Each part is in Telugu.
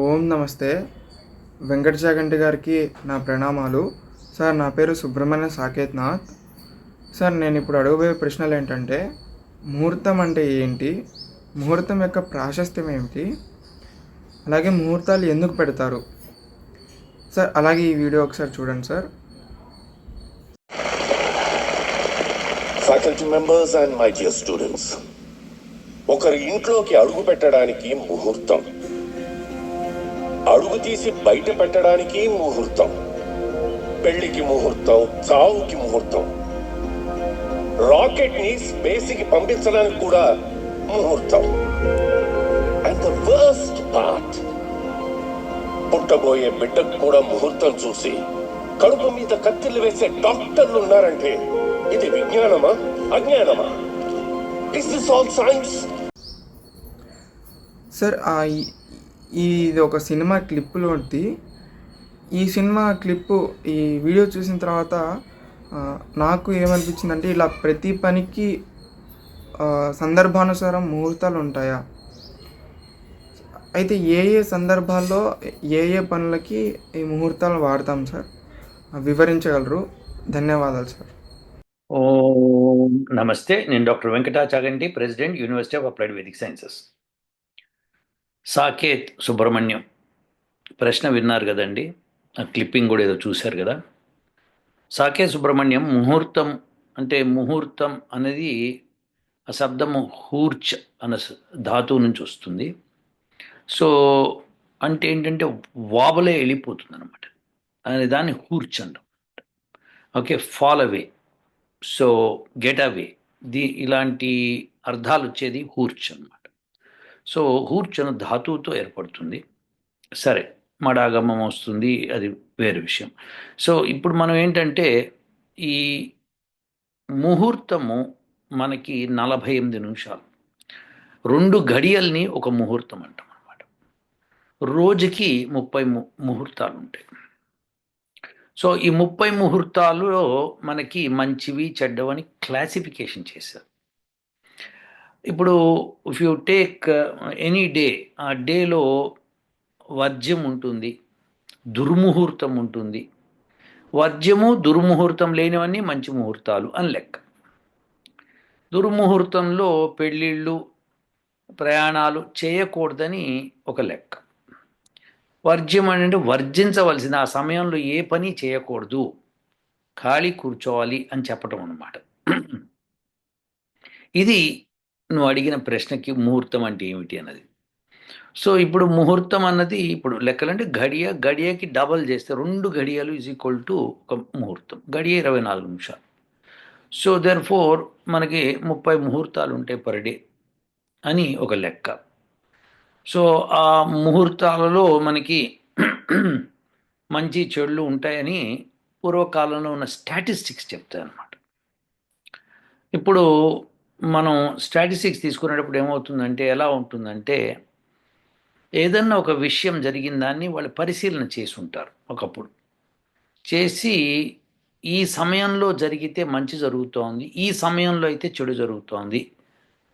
ఓం నమస్తే. వెంకట చాగంటి గారికి నా ప్రణామాలు. సార్ నా పేరు సుబ్రహ్మణ్య సాకేత్ నాథ్. సార్ నేను ఇప్పుడు అడగబోయే ప్రశ్నలు ఏంటంటే ముహూర్తం అంటే ఏంటి? ముహూర్తం యొక్క ప్రాశస్త్యం ఏమిటి? అలాగే ముహూర్తాలు ఎందుకు పెడతారు? సార్ అలాగే ఈ వీడియో ఒకసారి చూడండి sir. Faculty members and my dear students ఒకరి ఇంట్లోకి అడుగు పెట్టడానికి ముహూర్తం. అడుగు తీసి బయట పెట్టడానికి ముహూర్తం. పెళ్ళికి ముహూర్తం చావుకి ముహూర్తం. రాకెట్ని స్పేస్కి పంపించడానికి కూడా ముహూర్తం. అండ్ ద వర్స్ట్ పార్ట్ పుట్టబోయే బిడ్డకు కూడా ముహూర్తం చూసి కడుపు మీద కత్తిలు వేసే డాక్టర్లు ఉన్నారంటే ఇది విజ్ఞానమా? అజ్ఞానమా? Is this all science sir ఇది ఒక సినిమా క్లిప్పులోది ఈ సినిమా క్లిప్పు ఈ వీడియో చూసిన తర్వాత నాకు ఏమనిపించిందంటే ఇలా ప్రతి పనికి సందర్భానుసారం ముహూర్తాలు ఉంటాయా? అయితే ఏ ఏ సందర్భాల్లో ఏ ఏ పనులకి ఈ ముహూర్తాలు వాడతాం సార్? వివరించగలరు. ధన్యవాదాలు సార్. ఓ నమస్తే. నేను doctor Venkatachaganti president university of applied Vedic sciences. Saketh Subrahmanyam. ప్రశ్న విన్నారు కదండి. ఆ క్లిప్పింగ్ కూడా ఏదో చూశారు కదా. సాకేత్ సుబ్రహ్మణ్యం ముహూర్తం అంటే ముహూర్తం అనేది ఆ శబ్దము హూర్చ్ అన్న ధాతువు నుంచి వస్తుంది. సో అంటే ఏంటంటే వాబలే వెళ్ళిపోతుంది అనమాట అనే దాన్ని హూర్చ్ అంటాం. Okay fall away. So get away. The ఇలాంటి అర్థాలు వచ్చేది హూర్చ్ అన్నమాట. సో హూర్చన ధాతువుతో ఏర్పడుతుంది. సరే మడాగమం వస్తుంది అది వేరే విషయం. సో ఇప్పుడు మనం ఏంటంటే ఈ ముహూర్తము మనకి నలభై ఎనిమిది నిమిషాలు. రెండు ఘడియల్ని ఒక ముహూర్తం అంటాం అనమాట రోజుకి ముప్పై ము ముహూర్తాలు ఉంటాయి సో ఈ ముప్పై ముహూర్తాలలో మనకి మంచివి చెడ్డవని క్లాసిఫికేషన్ చేశారు. ఇప్పుడు if you take any day ఆ డేలో వర్జ్యం ఉంటుంది దుర్ముహూర్తం ఉంటుంది. వర్జ్యము దుర్ముహూర్తం లేనివన్నీ మంచి ముహూర్తాలు అని లెక్క. దుర్ముహూర్తంలో పెళ్ళిళ్ళు ప్రయాణాలు చేయకూడదని ఒక లెక్క. వర్జ్యం అంటే వర్జించవలసిన ఆ సమయంలో ఏ పని చేయకూడదు. ఖాళీ కూర్చోవాలి అని చెప్పటం అన్నమాట. ఇది నువ్వు అడిగిన ప్రశ్నకి ముహూర్తం అంటే ఏమిటి అన్నది. సో ఇప్పుడు ముహూర్తం అన్నది ఇప్పుడు లెక్కలంటే గడియ గడియకి డబల్ చేస్తే రెండు గడియలు ఈజ్ ఈక్వల్ టు ఒక ముహూర్తం. గడియ ఇరవై నాలుగు నిమిషాలు. సో దెన్ ఫోర్ మనకి ముప్పై ముహూర్తాలు ఉంటాయి పర్ డే అని ఒక లెక్క. సో ఆ ముహూర్తాలలో మనకి మంచి చెడులు ఉంటాయని పూర్వకాలంలో ఉన్న స్టాటిస్టిక్స్ చెప్తాయి అన్నమాట ఇప్పుడు మనం స్టాటిస్టిక్స్ తీసుకునేటప్పుడు ఏమవుతుందంటే ఎలా ఉంటుందంటే ఏదన్నా ఒక విషయం జరిగిన దాన్ని వాళ్ళు పరిశీలన చేసి ఉంటారు ఒకప్పుడు. చేసి ఈ సమయంలో జరిగితే మంచి జరుగుతోంది ఈ సమయంలో అయితే చెడు జరుగుతోంది.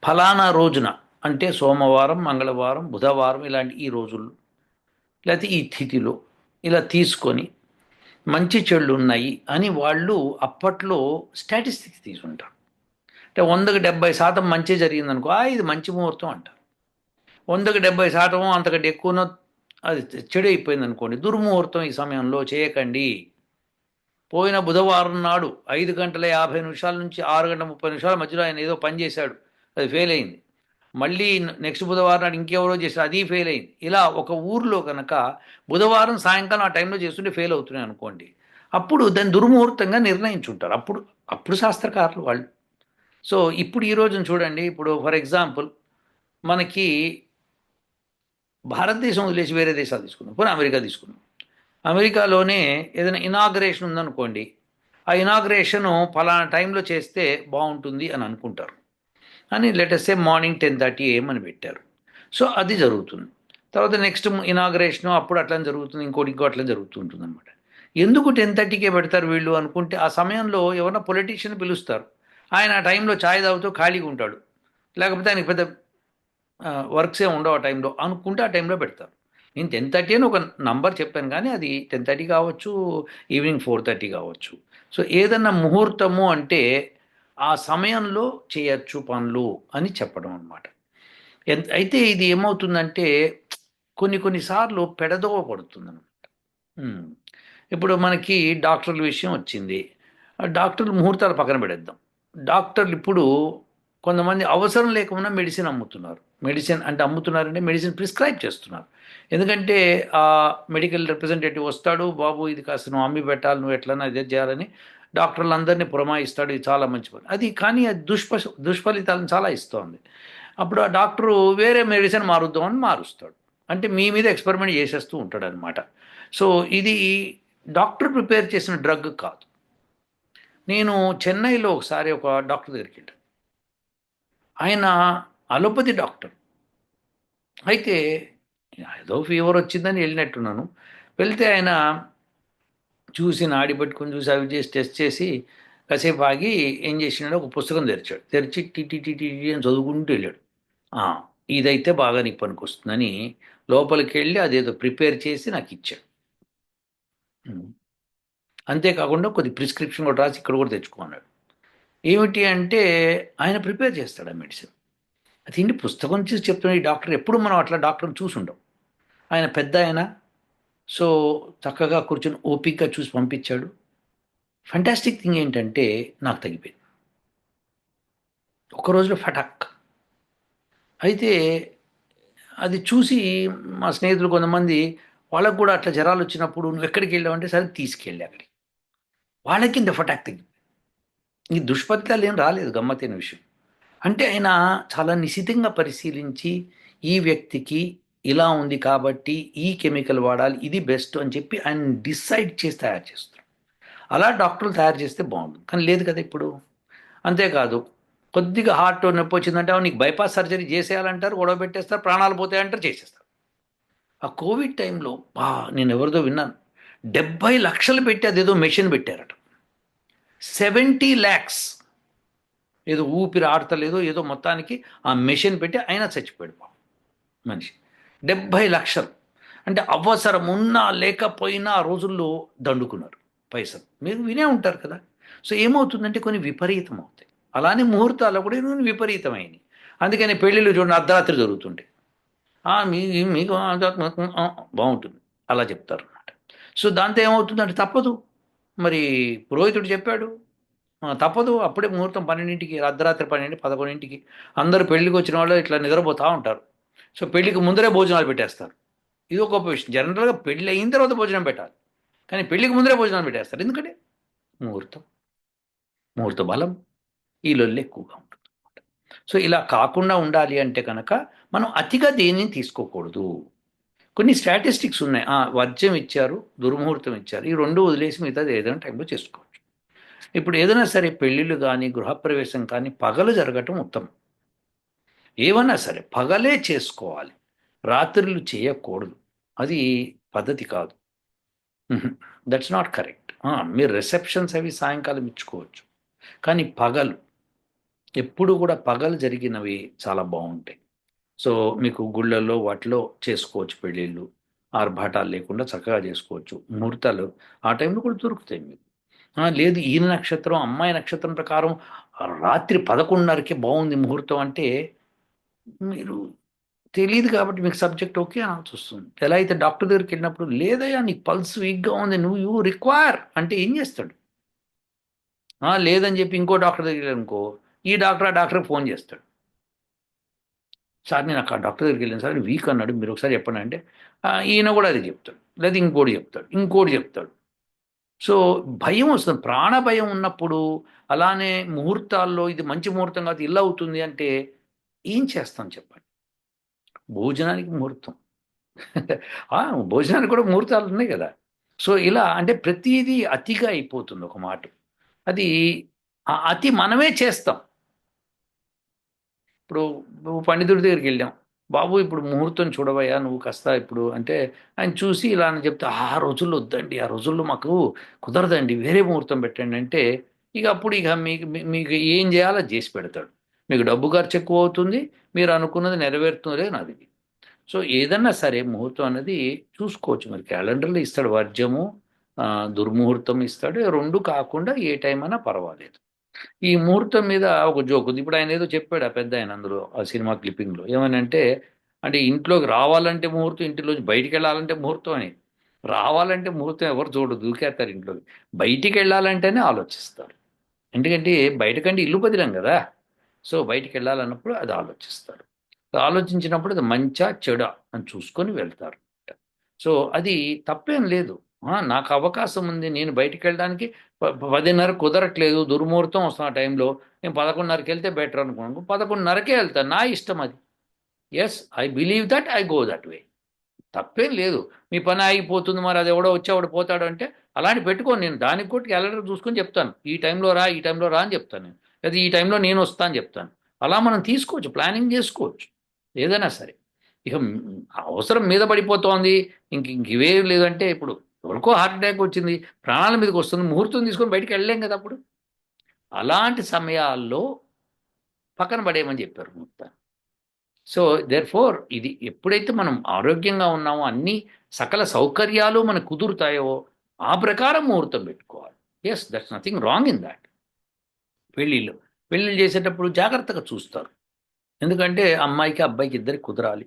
ఫలానా రోజున అంటే సోమవారం మంగళవారం బుధవారం ఇలాంటి ఈ రోజుల్లో లేకపోతే ఈ తిథిలో ఇలా తీసుకొని మంచి చెడులు ఉన్నాయి అని వాళ్ళు అప్పట్లో స్టాటిస్టిక్స్ తీసుంటారు. అంటే వందకు డెబ్బై శాతం మంచి జరిగిందనుకో "ఆ, ఇది మంచి ముహూర్తం అంటారు వందకు డెబ్బై శాతం అంతకంటే ఎక్కువనో అది చెడు అయిపోయింది అనుకోండి దుర్ముహూర్తం ఈ సమయంలో చేయకండి. పోయిన బుధవారం నాడు ఐదు గంటల యాభై నిమిషాల నుంచి ఆరు గంటల ముప్పై నిమిషాల మధ్యలో ఆయన ఏదో పని చేశాడు అది ఫెయిల్ అయింది. మళ్ళీ నెక్స్ట్ బుధవారం నాడు ఇంకెవరో చేశారు అది ఫెయిల్ అయింది. ఇలా ఒక ఊర్లో కనుక బుధవారం సాయంకాలం ఆ టైంలో చేస్తుంటే ఫెయిల్ అవుతున్నాయి అనుకోండి అప్పుడు దాన్ని దుర్ముహూర్తంగా నిర్ణయించుంటారు. అప్పుడు అప్పుడు శాస్త్రకారులు వాళ్ళు సో ఇప్పుడు ఈ రోజున చూడండి. ఇప్పుడు ఫర్ ఎగ్జాంపుల్ మనకి భారతదేశం వదిలేసి వేరే దేశాలు తీసుకున్నాం పోనీ అమెరికా తీసుకున్నాం అమెరికాలోనే ఏదైనా ఇనాగ్రేషన్ ఉందనుకోండి. ఆ ఇనాగ్రేషన్ ఫలానా టైంలో చేస్తే బాగుంటుంది అని అనుకుంటారు. అని లెటెస్టే మార్నింగ్ టెన్ థర్టీ ఏఎం అని పెట్టారు. సో అది జరుగుతుంది. తర్వాత నెక్స్ట్ ఇనాగ్రేషన్ అప్పుడు అట్లా జరుగుతుంది. ఇంకోటి ఇంకో అట్లా జరుగుతుంటుంది అనమాట ఎందుకు టెన్ థర్టీకే పెడతారు వీళ్ళు అనుకుంటే ఆ సమయంలో ఎవరైనా పొలిటీషియన్ పిలుస్తారు. ఆయన ఆ టైంలో ఛాయ్ తాగుతూ ఖాళీగా ఉంటాడు. లేకపోతే ఆయనకి పెద్ద వర్క్సే ఉండవు ఆ టైంలో అనుకుంటే ఆ టైంలో పెడతారు. నేను టెన్ థర్టీ అని ఒక నంబర్ చెప్పాను కానీ అది టెన్ థర్టీ కావచ్చు ఈవినింగ్ ఫోర్ థర్టీ కావచ్చు. సో ఏదన్నా ముహూర్తము అంటే ఆ సమయంలో చేయొచ్చు పనులు అని చెప్పడం అనమాట అయితే ఇది ఏమవుతుందంటే కొన్ని కొన్నిసార్లు పెడదోవ పడుతుంది అనమాట ఇప్పుడు మనకి డాక్టర్ల విషయం వచ్చింది. ఆ డాక్టర్లు ముహూర్తాలు పక్కన పెడేద్దాం. డాక్టర్లు ఇప్పుడు కొంతమంది అవసరం లేకుండా మెడిసిన్ అమ్ముతున్నారు. మెడిసిన్ అంటే అమ్ముతున్నారంటే మెడిసిన్ ప్రిస్క్రైబ్ చేస్తున్నారు. ఎందుకంటే ఆ మెడికల్ రిప్రజెంటేటివ్ వస్తాడు బాబు ఇది కాస్త నువ్వు అమ్మి పెట్టాలి నువ్వు ఎట్లన్నా ఇదే చేయాలని డాక్టర్లు అందరినీ పురమాయిస్తాడు ఇది చాలా మంచి పని. అది కానీ అది దుష్ప దుష్ఫలితాలను చాలా ఇస్తోంది. అప్పుడు ఆ డాక్టరు వేరే మెడిసిన్ మారుద్దామని మారుస్తాడు. అంటే మీ మీద ఎక్స్పెరిమెంట్ చేసేస్తూ ఉంటాడు అనమాట సో ఇది డాక్టర్ ప్రిపేర్ చేసిన డ్రగ్ కాదు. నేను చెన్నైలో ఒకసారి ఒక డాక్టర్ దగ్గరికి వెళ్ళాను. ఆయన అలోపతి డాక్టర్. అయితే ఏదో ఫీవర్ వచ్చిందని వెళ్ళినట్టున్నాను. వెళ్తే ఆయన చూసి నాడి పెట్టుకుని చూసి అవి చేసి టెస్ట్ చేసి కాసేపు ఆగి ఏం చేసినాడు ఒక పుస్తకం తెరిచాడు. తెరిచి టిటి టిటి అని చదువుకుంటూ వెళ్ళాడు. ఇదైతే బాగా నీకు పనికొస్తుందని లోపలికి వెళ్ళి అదేదో ప్రిపేర్ చేసి నాకు ఇచ్చాడు. అంతేకాకుండా కొద్ది ప్రిస్క్రిప్షన్ కూడా రాసి ఇక్కడ కూడా తెచ్చుకున్నాడు. ఏమిటి అంటే ఆయన ప్రిపేర్ చేస్తాడు ఆ మెడిసిన్. అది ఏంటి పుస్తకం చూసి చెప్తున్న ఈ డాక్టర్ ఎప్పుడు మనం అట్లా డాక్టర్ని చూసుండం ఆయన పెద్ద ఆయన. సో చక్కగా కూర్చొని ఓపిక్గా చూసి పంపించాడు. ఫంటాస్టిక్ థింగ్ ఏంటంటే నాకు తగ్గిపోయింది. ఒక రోజులో ఫటాక్. అయితే అది చూసి మా స్నేహితులు కొంతమంది వాళ్ళకు కూడా అట్లా జ్వరాలు వచ్చినప్పుడు నువ్వు ఎక్కడికి వెళ్ళావంటే సరే తీసుకెళ్ళి అక్కడికి. వాళ్ళకి ఇంత ఫటాక్ తగ్గింది ఈ దుష్ఫలితాలు ఏం రాలేదు గమ్మతైన విషయం. అంటే ఆయన చాలా నిశితంగా పరిశీలించి ఈ వ్యక్తికి ఇలా ఉంది కాబట్టి ఈ కెమికల్ వాడాలి ఇది బెస్ట్ అని చెప్పి ఆయన డిసైడ్ చేసి తయారు చేస్తారు. అలా డాక్టర్లు తయారు చేస్తే బాగుంటుంది కానీ లేదు కదా ఇప్పుడు. అంతేకాదు కొద్దిగా హార్ట్ నొప్పి వచ్చిందంటే నీకు బైపాస్ సర్జరీ చేసేయాలంటారు గొడవ పెట్టేస్తారు ప్రాణాలు పోతాయంటారు చేసేస్తారు. ఆ కోవిడ్ టైంలో బా నేను ఎవరిదో విన్నాను. డెబ్బై లక్షలు పెట్టి అదేదో మెషిన్ పెట్టారట. సెవెంటీ ల్యాక్స్. ఏదో ఊపిరి ఆడతలేదో ఏదో మొత్తానికి ఆ మెషిన్ పెట్టి ఆయన చచ్చిపోయాడు పాపం మనిషి. డెబ్భై లక్షలు. అంటే అవసరం ఉన్నా లేకపోయినా ఆ రోజుల్లో దండుకున్నారు పైసలు. మీరు వినే ఉంటారు కదా. సో ఏమవుతుందంటే కొన్ని విపరీతం అవుతాయి అలానే ముహూర్తాలు కూడా కొన్ని విపరీతమైనవి అందుకని పెళ్ళిళ్ళు చూడండి అర్ధరాత్రి జరుగుతుంటాయి. మీకు బాగుంటుంది. అలా చెప్తారు అన్నమాట సో దాంతో ఏమవుతుందంటే తప్పదు. మరి పురోహితుడు చెప్పాడు తప్పదు అప్పుడే ముహూర్తం పన్నెండింటికి అర్ధరాత్రి పన్నెండు పదకొండింటికి. అందరూ పెళ్ళికి వచ్చిన వాళ్ళు ఇట్లా నిద్రపోతూ ఉంటారు. సో పెళ్ళికి ముందరే భోజనాలు పెట్టేస్తారు. ఇది ఒక గొప్ప విషయం. జనరల్గా పెళ్ళి అయిన తర్వాత భోజనం పెట్టాలి. కానీ పెళ్ళికి ముందరే భోజనాలు పెట్టేస్తారు. ఎందుకంటే ముహూర్తం ముహూర్త బలం ఈ లొల్లు ఎక్కువగా ఉంటుంది సో ఇలా కాకుండా ఉండాలి అంటే కనుక మనం అతిగా దేనిని తీసుకోకూడదు. కొన్ని స్టాటిస్టిక్స్ ఉన్నాయి. ఆ, వర్జ్యం ఇచ్చారు దుర్ముహూర్తం ఇచ్చారు. ఈ రెండు వదిలేసి మిగతాది ఏదైనా టైంలో చేసుకోవచ్చు. ఇప్పుడు ఏదైనా సరే పెళ్ళిళ్ళు కానీ గృహప్రవేశం కానీ పగలు జరగటం ఉత్తమం. ఏమన్నా సరే పగలే చేసుకోవాలి. రాత్రులు చేయకూడదు. అది పద్ధతి కాదు. దట్స్ నాట్ కరెక్ట్ మీరు రిసెప్షన్స్ అవి సాయంకాలం ఇచ్చుకోవచ్చు. కానీ పగలు ఎప్పుడు కూడా పగలు జరిగినవి చాలా బాగుంటాయి. సో మీకు గుళ్ళల్లో వాటిలో చేసుకోవచ్చు పెళ్ళిళ్ళు ఆర్భాటాలు లేకుండా చక్కగా చేసుకోవచ్చు. ముహూర్తాలు ఆ టైంలో కూడా దొరుకుతాయి మీకు. లేదు ఈయన నక్షత్రం అమ్మాయి నక్షత్రం ప్రకారం రాత్రి పదకొండున్నరకే బాగుంది ముహూర్తం అంటే మీరు తెలియదు కాబట్టి మీకు సబ్జెక్ట్ ఓకే అనాల్సి వస్తుంది. ఎలా అయితే డాక్టర్ దగ్గరికి వెళ్ళినప్పుడు లేదయ్యా నీకు పల్స్ వీక్గా ఉంది నువ్వు యూ రిక్వైర్ అంటే ఏం చేస్తాడు? లేదని చెప్పి ఇంకో డాక్టర్ దగ్గర అనుకో ఈ డాక్టర్ ఆ డాక్టర్కి ఫోన్ చేస్తాడు. సార్ నేను అక్కడ డాక్టర్ దగ్గరికి వెళ్ళాను సార్ వీక్ అన్నాడు. మీరు ఒకసారి చెప్పండి అంటే ఈయన కూడా అది చెప్తాడు. లేదా ఇంకోటి చెప్తాడు. ఇంకోటి చెప్తాడు. సో భయం వస్తుంది. ప్రాణ భయం ఉన్నప్పుడు అలానే ముహూర్తాల్లో ఇది మంచి ముహూర్తం కాదు ఇలా అవుతుంది అంటే ఏం చేస్తాం చెప్పండి? భోజనానికి ముహూర్తం. భోజనానికి కూడా ముహూర్తాలు ఉన్నాయి కదా. సో ఇలా అంటే ప్రతిదీ అతిగా అయిపోతుంది ఒక మాట. అది అతి మనమే చేస్తాం. ఇప్పుడు నువ్వు పండితుడి దగ్గరికి వెళ్ళాం బాబు ఇప్పుడు ముహూర్తం చూడవయ్యా నువ్వు కాస్త ఇప్పుడు అంటే ఆయన చూసి ఇలా అని చెప్తే ఆ రోజుల్లో వద్దండి ఆ రోజుల్లో మాకు కుదరదండి వేరే ముహూర్తం పెట్టండి. అంటే ఇక అప్పుడు ఇక మీకు మీ- మీకు ఏం చేయాలో చేసి పెడతాడు. మీకు డబ్బు ఖర్చు ఎక్కువ అవుతుంది మీరు అనుకున్నది నెరవేరుతుందో నాది. సో ఏదన్నా సరే ముహూర్తం అనేది చూసుకోవచ్చు. మరి క్యాలెండర్లో ఇస్తాడు వర్జము దుర్ముహూర్తం ఇస్తాడు. రెండు కాకుండా ఏ టైం అయినా పర్వాలేదు. ఈ ముహూర్తం మీద ఒక జోక్ ఉంది. ఇప్పుడు ఆయన ఏదో చెప్పాడు ఆ పెద్ద ఆయన అందులో ఆ సినిమా క్లిప్పింగ్లో ఏమనంటే అంటే ఇంట్లోకి రావాలంటే ముహూర్తం ఇంటిలోంచి బయటికి వెళ్ళాలంటే ముహూర్తం అని. రావాలంటే ముహూర్తం ఎవరు చూడు దూకేస్తారు ఇంట్లోకి. బయటికి వెళ్ళాలంటేనే ఆలోచిస్తారు. ఎందుకంటే బయటకంటే ఇల్లు బదిలం కదా. సో బయటికి వెళ్ళాలన్నప్పుడు అది ఆలోచిస్తారు. ఆలోచించినప్పుడు అది మంచా చెడ అని చూసుకొని వెళ్తారు సో అది తప్పేం లేదు. నాకు అవకాశం ఉంది. నేను బయటికి వెళ్ళడానికి ప- పదిన్నర కుదరట్లేదు. దుర్ముహూర్తం వస్తున్న టైంలో. నేను పదకొండున్నరకి వెళ్తే బెటర్ అనుకున్నాను. పదకొండున్నరకే వెళ్తాను నా ఇష్టం అది. Yes I believe that I go that way తప్పేం లేదు. మీ పని ఆగిపోతుంది మరి. అది ఎవడో వచ్చేవాడు పోతాడు అంటే అలాంటి పెట్టుకోను. నేను దానికి కూడా క్యాలెండర్ చూసుకొని చెప్తాను. ఈ టైంలో రా ఈ టైంలో రా అని చెప్తాను నేను. లేదా ఈ టైంలో నేను వస్తాను చెప్తాను. అలా మనం తీసుకోవచ్చు. ప్లానింగ్ చేసుకోవచ్చు. ఏదైనా సరే. ఇక అవసరం మీద పడిపోతోంది. ఇంక ఇంక ఇవే లేదంటే ఇప్పుడు ఎవరికో హార్ట్ అటాక్ వచ్చింది ప్రాణాల మీదకి వస్తుంది ముహూర్తం తీసుకొని బయటికి వెళ్ళలేం కదా అప్పుడు? అలాంటి సమయాల్లో పక్కన పడేయమని చెప్పారు ముహూర్తాన్ని సో దేర్ ఫోర్ ఇది ఎప్పుడైతే మనం ఆరోగ్యంగా ఉన్నామో అన్ని సకల సౌకర్యాలు మనకు కుదురుతాయో ఆ ప్రకారం ముహూర్తం పెట్టుకోవాలి. Yes that's nothing wrong in that పెళ్ళిళ్ళు పెళ్ళిళ్ళు చేసేటప్పుడు జాగ్రత్తగా చూస్తారు. ఎందుకంటే అమ్మాయికి అబ్బాయికి ఇద్దరికి కుదరాలి.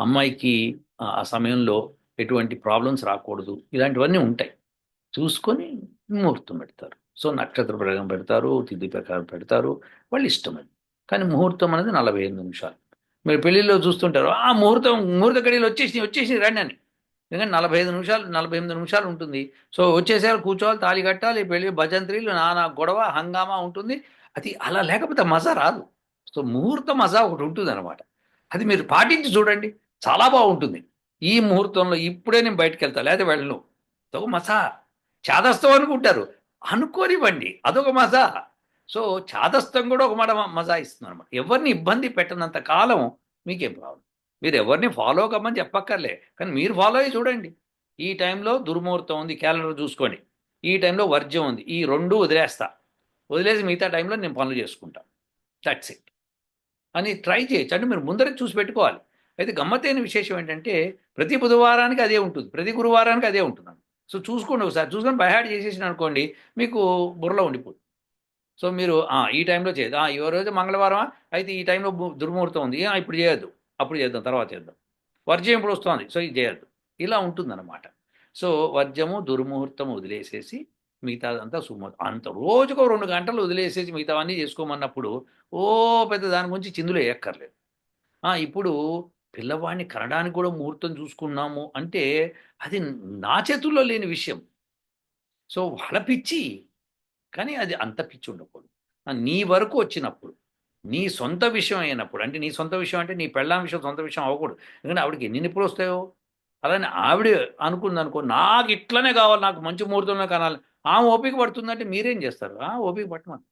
అమ్మాయికి ఆ ఆ సమయంలో ఎటువంటి ప్రాబ్లమ్స్ రాకూడదు. ఇలాంటివన్నీ ఉంటాయి. చూసుకొని ముహూర్తం పెడతారు. సో నక్షత్ర ప్రకారం పెడతారు తిథి ప్రకారం పెడతారు వాళ్ళు ఇష్టం కానీ ముహూర్తం అనేది నలభై ఎనిమిది నిమిషాలు. మీరు పెళ్ళిలో చూస్తుంటారు ఆ ముహూర్తం ముహూర్త గడియలు వచ్చేసి వచ్చేసి రండి అని. ఎందుకంటే నలభై ఐదు నిమిషాలు నలభై ఎనిమిది నిమిషాలు ఉంటుంది. సో వచ్చేసారు కూర్చోవాలి తాళి కట్టాలి పెళ్ళి భజంత్రీలు నానా గొడవ హంగామా ఉంటుంది. అది అలా లేకపోతే మజా రాదు. సో ముహూర్త మజా ఒకటి ఉంటుంది అనమాట అది మీరు పాటించి చూడండి. చాలా బాగుంటుంది. ఈ ముహూర్తంలో ఇప్పుడే నేను బయటకు వెళ్తా లేదా వెళ్ళను. అదొక మజా. చాదస్తం అనుకుంటారు. అనుకోనివ్వండి అదొక మజా. సో చాదస్తం కూడా ఒక మాట మజా ఇస్తుంది అనమాట ఎవరిని ఇబ్బంది పెట్టినంత కాలం మీకేం ప్రాబ్లం మీరు ఎవరిని ఫాలో కమ్మని చెప్పక్కర్లే కానీ మీరు ఫాలో అయ్యి చూడండి. ఈ టైంలో దుర్ముహూర్తం ఉంది క్యాలెండర్ చూసుకోండి. ఈ టైంలో వర్జ్యం ఉంది ఈ రెండు వదిలేస్తా. వదిలేసి మిగతా టైంలో నేను పనులు చేసుకుంటాను దట్స్ ఇట్ అని ట్రై చేయొచ్చు అంటే మీరు ముందరే చూసి పెట్టుకోవాలి. అయితే గమ్మత్తైన విశేషం ఏంటంటే ప్రతి బుధవారానికి అదే ఉంటుంది. ప్రతి గురువారానికి అదే ఉంటుంది సో చూసుకోండి ఒకసారి. చూసుకొని బయహాడ్ చేసేసిన అనుకోండి మీకు బుర్రలో ఉండిపోతుంది సో మీరు ఈ టైంలో చేయదు ఈ రోజు మంగళవారం అయితే ఈ టైంలో దుర్ముహూర్తం ఉంది. ఇప్పుడు చేయొద్దు. అప్పుడు చేద్దాం. తర్వాత చేద్దాం. వర్జ్యం ఇప్పుడు వస్తుంది. సో ఇది చేయొద్దు. ఇలా ఉంటుందన్నమాట. సో వర్జము దుర్ముహూర్తం వదిలేసేసి మిగతాదంతా సుమ అంత రోజుకో రెండు గంటలు వదిలేసేసి మిగతావన్నీ చేసుకోమన్నప్పుడు ఓ పెద్ద దాని గురించి చిందులు వేయక్కర్లేదు. ఇప్పుడు పిల్లవాడిని కనడానికి కూడా ముహూర్తం చూసుకున్నాము అంటే అది నా చేతుల్లో లేని విషయం. సో వాళ్ళ పిచ్చి. కానీ అది అంత పిచ్చి ఉండకూడదు. నీ వరకు వచ్చినప్పుడు నీ సొంత విషయం అయినప్పుడు అంటే నీ సొంత విషయం అంటే నీ పెళ్ళాం విషయం సొంత విషయం అవ్వకూడదు. ఎందుకంటే ఆవిడకి ఎన్ని నిప్పులు వస్తాయో? అలానే ఆవిడ అనుకుంది అనుకో నాకు ఇట్లనే కావాలి నాకు మంచి ముహూర్తంలో కనాలి. ఆమె ఓపిక పడుతుందంటే మీరేం చేస్తారు? ఆ ఓపిక పట్టమని.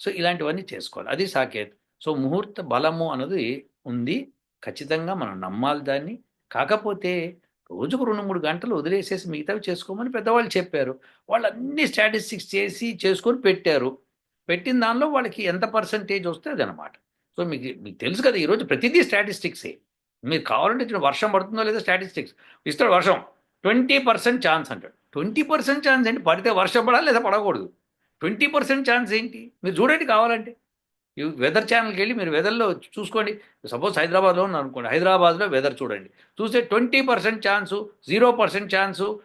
సో ఇలాంటివన్నీ చేసుకోవాలి. అది సాకేత్. సో ముహూర్త బలము అన్నది ఉంది. ఖచ్చితంగా మనం నమ్మాలి దాన్ని. కాకపోతే రోజుకు రెండు మూడు గంటలు వదిలేసేసి మిగతావి చేసుకోమని పెద్దవాళ్ళు చెప్పారు. వాళ్ళు అన్ని స్టాటిస్టిక్స్ చేసి చేసుకొని పెట్టారు. పెట్టిన దానిలో వాళ్ళకి ఎంత పర్సంటేజ్ వస్తే అదనమాట. సో మీకు మీకు తెలుసు కదా ఈరోజు ప్రతిదీ స్టాటిస్టిక్సే. మీరు కావాలంటే వర్షం పడుతుందో లేదో స్టాటిస్టిక్స్. ఇస్తాడు వర్షం ట్వంటీ పర్సెంట్ ఛాన్స్ అంటాడు. ట్వంటీ పర్సెంట్ ఛాన్స్ ఏంటి? పడితే వర్షం పడాలి లేదా పడకూడదు. ట్వంటీ పర్సెంట్ ఛాన్స్ ఏంటి? మీరు చూడండి కావాలంటే. వెదర్ ఛానల్కి వెళ్ళి మీరు వెదర్లో చూసుకోండి. సపోజ్ హైదరాబాద్లో ఉన్నారు అనుకోండి. హైదరాబాద్లో వెదర్ చూడండి. చూస్తే twenty percent chance zero percent chance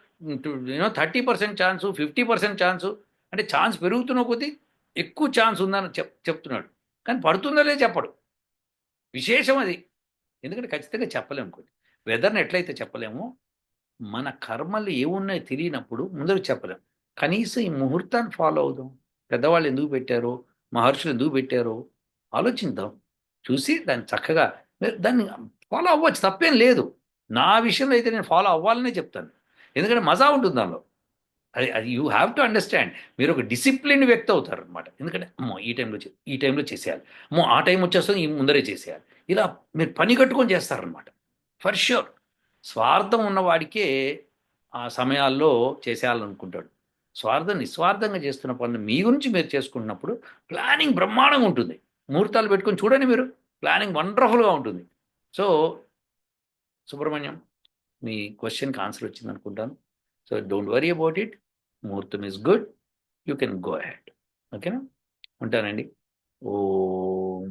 you know thirty percent chance fifty percent chance. అంటే ఛాన్స్ పెరుగుతున్న కొద్దీ ఎక్కువ ఛాన్స్ ఉందని చెప్ చెప్తున్నాడు. కానీ పడుతుందో చెప్పడు. విశేషం అది. ఎందుకంటే ఖచ్చితంగా చెప్పలేము కొన్ని వెదర్ని ఎట్లయితే చెప్పలేమో మన కర్మలు ఏమున్నాయో తెలియనప్పుడు ముందరకు చెప్పలేము కనీసం ఈ ముహూర్తాన్ని ఫాలో అవుదాం. పెద్దవాళ్ళు ఎందుకు పెట్టారో మహర్షులు ఎందుకు పెట్టారో ఆలోచిద్దాం. చూసి దాన్ని చక్కగా మీరు దాన్ని ఫాలో అవ్వచ్చు తప్పేం లేదు. నా విషయంలో అయితే నేను ఫాలో అవ్వాలనే చెప్తాను. ఎందుకంటే మజా ఉంటుంది దానిలో. అది అది యూ హ్యావ్ టు అండర్స్టాండ్ మీరు ఒక డిసిప్లిన్ వ్యక్తి అవుతారు అనమాట ఎందుకంటే అమ్మో ఈ టైంలో చే- ఈ టైంలో చేసేయాలి. అమ్మో ఆ టైం వచ్చేస్తుంది ఈ ముందరే చేసేయాలి. ఇలా మీరు పని కట్టుకొని చేస్తారనమాట ఫర్ ష్యూర్ స్వార్థం ఉన్నవాడికే ఆ సమయాల్లో చేసేయాలనుకుంటాడు. స్వార్థం నిస్వార్థంగా చేస్తున్న పనులు మీ గురించి మీరు చేసుకుంటున్నప్పుడు ప్లానింగ్ బ్రహ్మాండంగా ఉంటుంది. ముహూర్తాలు పెట్టుకొని చూడండి మీరు. ప్లానింగ్ వండర్ఫుల్గా ఉంటుంది. సో సుబ్రహ్మణ్యం మీ క్వశ్చన్కి ఆన్సర్ వచ్చింది అనుకుంటాను. So don't worry about it. ముహూర్తం is good. You can go ahead ఓకేనా? ఉంటానండి. ఓ